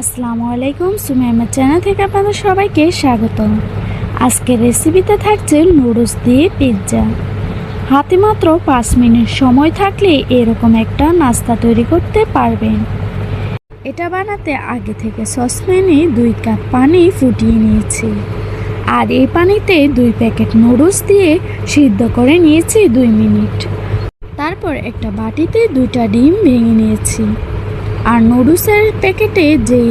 আসসালামু আলাইকুম, সুমি আমার চ্যানেল থেকে আপনাদের সবাইকে স্বাগত আজকের রেসিপিতে থাকছে নুডলস দিয়ে পিৎজা হাতে মাত্র পাঁচ মিনিট সময় থাকলে এরকম একটা নাস্তা তৈরি করতে পারবেন। এটা বানাতে আগে থেকে সসপ্যানে দুই কাপ পানি ফুটিয়ে নিয়েছি। আর এই পানিতে দুই প্যাকেট নুডলস দিয়ে সিদ্ধ করে নিয়েছি দুই মিনিট। তারপর একটা বাটিতে দুইটা ডিম ভেঙে নিয়েছি। আর নুডলসের প্যাকেটে যে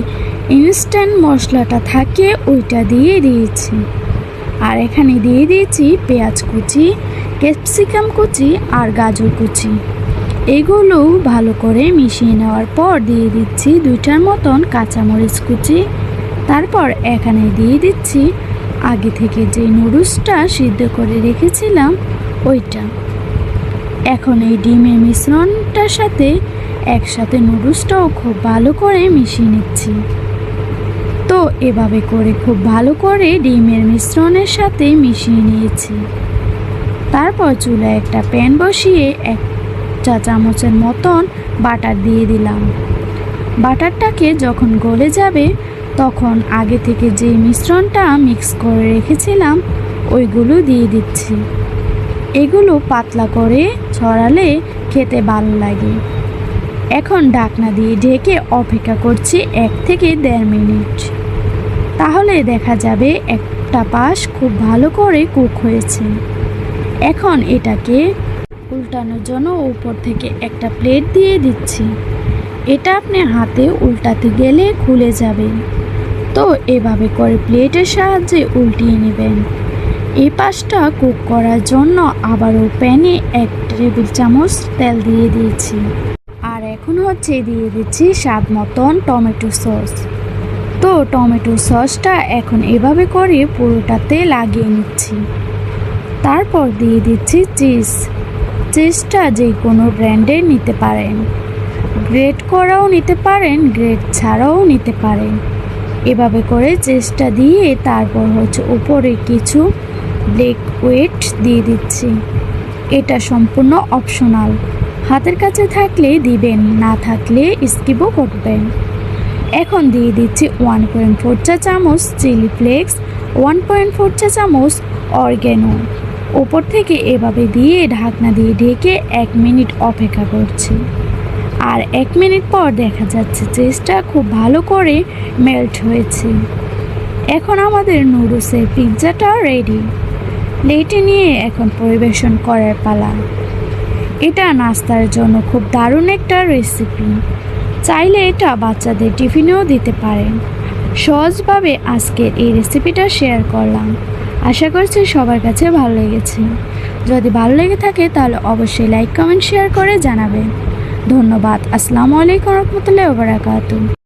ইনস্ট্যান্ট মশলাটা থাকে, ওইটা দিয়ে দিয়েছি। আর এখানে দিয়ে দিয়েছি পেঁয়াজ কুচি, ক্যাপসিকাম কুচি আর গাজর কুচি। এগুলো ভালো করে মিশিয়ে নেওয়ার পর দিয়ে দিচ্ছি দুইটার মতন কাঁচামরিচ কুচি। তারপর এখানে দিয়ে দিচ্ছি আগে থেকে যে নুডলসটা সিদ্ধ করে রেখেছিলাম, ওইটা। এখন এই ডিমের মিশ্রণটার সাথে একসাথে নুডলসটাও খুব ভালো করে মিশিয়ে নিচ্ছি। তো এভাবে করে খুব ভালো করে ডিমের মিশ্রণের সাথে মিশিয়ে নিয়েছি। তারপর চুলায় একটা প্যান বসিয়ে এক চা চামচের মতন বাটার দিয়ে দিলাম। বাটারটাকে যখন গলে যাবে, তখন আগে থেকে যে মিশ্রণটা মিক্স করে রেখেছিলাম, ওইগুলো দিয়ে দিচ্ছি। এগুলো পাতলা করে ছড়ালে খেতে ভালো লাগে। এখন ঢাকনা দিয়ে ঢেকে অপেক্ষা করছি এক থেকে দেড় মিনিট। তাহলে দেখা যাবে একটা পাশ খুব ভালো করে কুক হয়েছে। এখন এটাকে উল্টানোর জন্য উপর থেকে একটা প্লেট দিয়ে দিচ্ছি। এটা আপনি হাতে উল্টাতে গেলে খুলে যাবে। তো এভাবে করে প্লেটের সাহায্যে উল্টিয়ে নেবেন। এই পাশটা কুক করার জন্য আবারও প্যানে এক টেবিল চামচ তেল দিয়ে দিয়েছি। এখন হচ্ছে দিয়ে দিচ্ছি স্বাদ মতন টমেটো সস। তো টমেটো সসটা এখন এভাবে করে পুরোটাতে লাগিয়ে নিচ্ছি। তারপর দিয়ে দিচ্ছি চিজ। চিজটা যে কোনো ব্র্যান্ডের নিতে পারেন। গ্রেট করাও নিতে পারেন, গ্রেট ছাড়াও নিতে পারেন। এভাবে করে চেষ্টা দিয়ে তারপর হচ্ছে উপরে কিছু ব্লেক ওয়েট দিয়ে দিচ্ছি। এটা সম্পূর্ণ অপশনাল। হাতের কাছে থাকলে দিবেন, না থাকলে স্কিপও করবেন। এখন দিয়ে দিচ্ছি ওয়ান পয়েন্ট ফোর চা চামচ chilli flakes one point four চা চামচ অর্গ্যানো। ওপর থেকে এভাবে দিয়ে ঢাকনা দিয়ে ঢেকে এক মিনিট অপেক্ষা করছি। আর এক মিনিট পর দেখা যাচ্ছে চেস্টটা খুব ভালো করে মেল্ট হয়েছে। এখন আমাদের নুডলসের পিৎজাটা রেডি প্লেটে নিয়ে এখন পরিবেশন করার পালা। এটা নাস্তার জন্য খুব দারুণ একটা রেসিপি চাইলে এটা বাচ্চাদের টিফিনেও দিতে পারেন। সহজভাবে আজকের এই রেসিপিটা শেয়ার করলাম। আশা করছি সবার কাছে ভালো লেগেছে। যদি ভালো লেগে থাকে তাহলে অবশ্যই লাইক কমেন্ট শেয়ার করে জানাবেন। ধন্যবাদ। আসসালামু আলাইকুম রহমতুল্লাহ বারাকাতু